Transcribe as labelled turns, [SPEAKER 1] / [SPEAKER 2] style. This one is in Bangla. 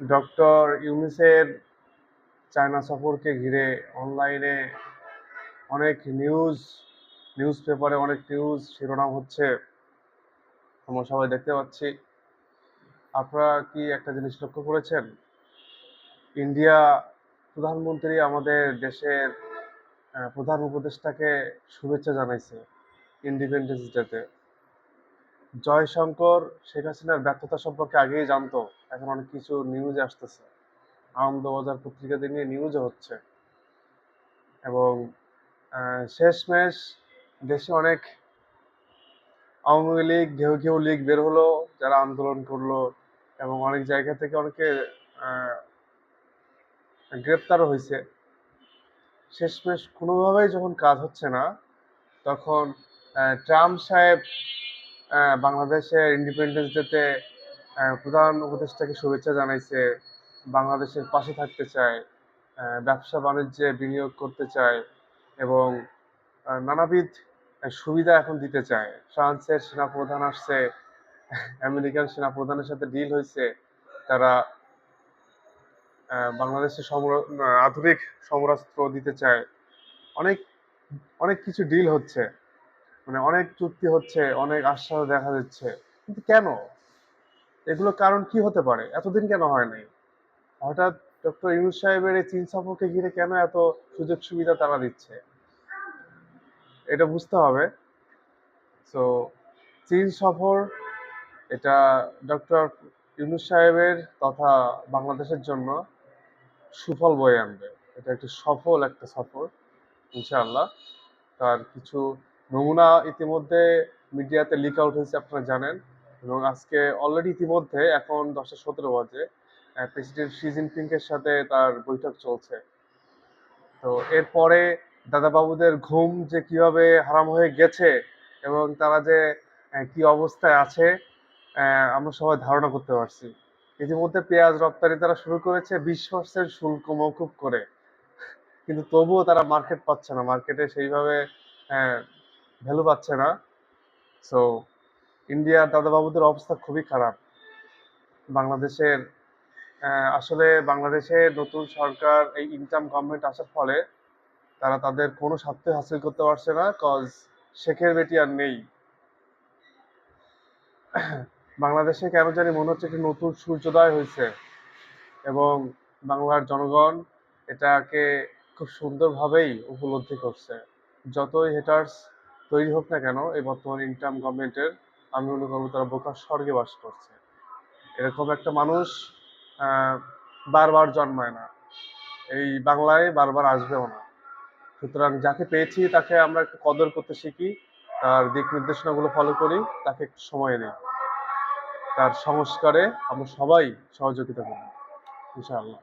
[SPEAKER 1] ডক্টর ইউনুসের চায়না সফরকে ঘিরে অনলাইনে অনেক নিউজ নিউজ পেপারে অনেক নিউজ শিরোনাম হচ্ছে, আমরা সবাই দেখতে পাচ্ছি। আপনারা কি একটা জিনিস লক্ষ্য করেছেন? ইন্ডিয়া প্রধানমন্ত্রী আমাদের দেশের প্রধান উপদেষ্টাকে শুভেচ্ছা জানাইছে ইন্ডিপেন্ডেন্স ডেতে জয়শঙ্কর শেখ হাসিনার ব্যর্থতা সম্পর্কে আগেই জানতো। এখন অনেক কিছু নিউজ আসতেছে। আনন্দবাজার পত্রিকাতে নিয়ে নিউজও হচ্ছে। এবং শেষমেশ দেশে অনেক আওয়ামী লীগ ঘেউ ঘেউ লীগ বের হলো যারা আন্দোলন করল এবং অনেক জায়গা থেকে অনেকে আহ, গ্রেপ্তারও হয়েছে। শেষমেশ কোনোভাবেই যখন কাজ হচ্ছে না তখন ট্রাম্প সাহেব বাংলাদেশের ইন্ডিপেন্ডেন্স ডেতে প্রধান উপদেষ্টাকে শুভেচ্ছা জানাইছে বাংলাদেশের পাশে থাকতে চায় ব্যবসা বাণিজ্যে বিনিয়োগ করতে চায় এবং নানাবিধ সুবিধা এখন দিতে চায়। ফ্রান্সের সেনাপ্রধান আসছে আমেরিকান সেনাপ্রধানের সাথে ডিল হয়েছে তারা আহ, বাংলাদেশে সমর- আধুনিক সমরাস্ত্র দিতে চায়। অনেক অনেক কিছু ডিল হচ্ছে। মানে অনেক চুক্তি হচ্ছে, অনেক আশ্বাস দেখা যাচ্ছে কিন্তু কেন? এগুলো কারণ কি হতে পারে? এতদিন কেন হয় নাই? হঠাৎ ডক্টর ইউনুস সাহেবের এই চীন সফরকে ঘিরে কেন এত সুযোগ সুবিধা তারা দিচ্ছে? এটা বুঝতে হবে। তো চীন সফর এটা ডক্টর ইউনুস সাহেবের তথা বাংলাদেশের জন্য সুফল বয়ে আনবে। এটা একটি সফল একটা সফর, ইনশাআল্লাহ। তার কিছু নমুনা ইতিমধ্যে মিডিয়াতে লিক আউট হয়েছে আপনারা জানেন। এবং আজকে অলরেডি ইতিমধ্যে, এখন দশটা সতেরো বাজে। প্রেসিডেন্ট শি জিনপিংয়ের সাথে তার বৈঠক চলছে। তো এরপরে দাদাবাবুদের ঘুম যে কীভাবে হারাম হয়ে গেছে এবং তারা যে কি অবস্থায় আছে আমরা সবাই ধারণা করতে পারছি। ইতিমধ্যে পেঁয়াজ রপ্তানি তারা শুরু করেছে বিশ পার্সেন্ট শুল্ক মৌকুব করে। কিন্তু তবুও তারা মার্কেট পাচ্ছে না। মার্কেটে সেইভাবে ভ্যালু পাচ্ছে না। সো ইন্ডিয়ার দাদাবাবুদের অবস্থা খুবই খারাপ। বাংলাদেশের আসলে বাংলাদেশে নতুন সরকার এই ইনকাম গভর্নমেন্ট আসার ফলে তারা তাদের কোনো স্বার্থ হাসিল করতে পারছে না কজ শেখের বেটি আর নেই। বাংলাদেশে কেন জানি মনে হচ্ছে একটি নতুন সূর্যোদয় হয়েছে এবং বাংলার জনগণ এটাকে খুব সুন্দরভাবেই উপলব্ধি করছে। যতই হেটার্স তৈরি হোক না কেন, এই বর্তমান ইনকাম গভর্নমেন্টের আমি মনে করব তারা বোকার স্বর্গে বাস করছে। এরকম একটা মানুষ বারবার জন্মায় না। এই বাংলায় বারবার আসবেও না। সুতরাং যাকে পেয়েছি তাকে আমরা একটু কদর করতে শিখি, তার দিক নির্দেশনাগুলো ফলো করি, তাকে একটু সময় নিই। তার সংস্কারে আমরা সবাই সহযোগিতা করি, ইনশাআল্লাহ।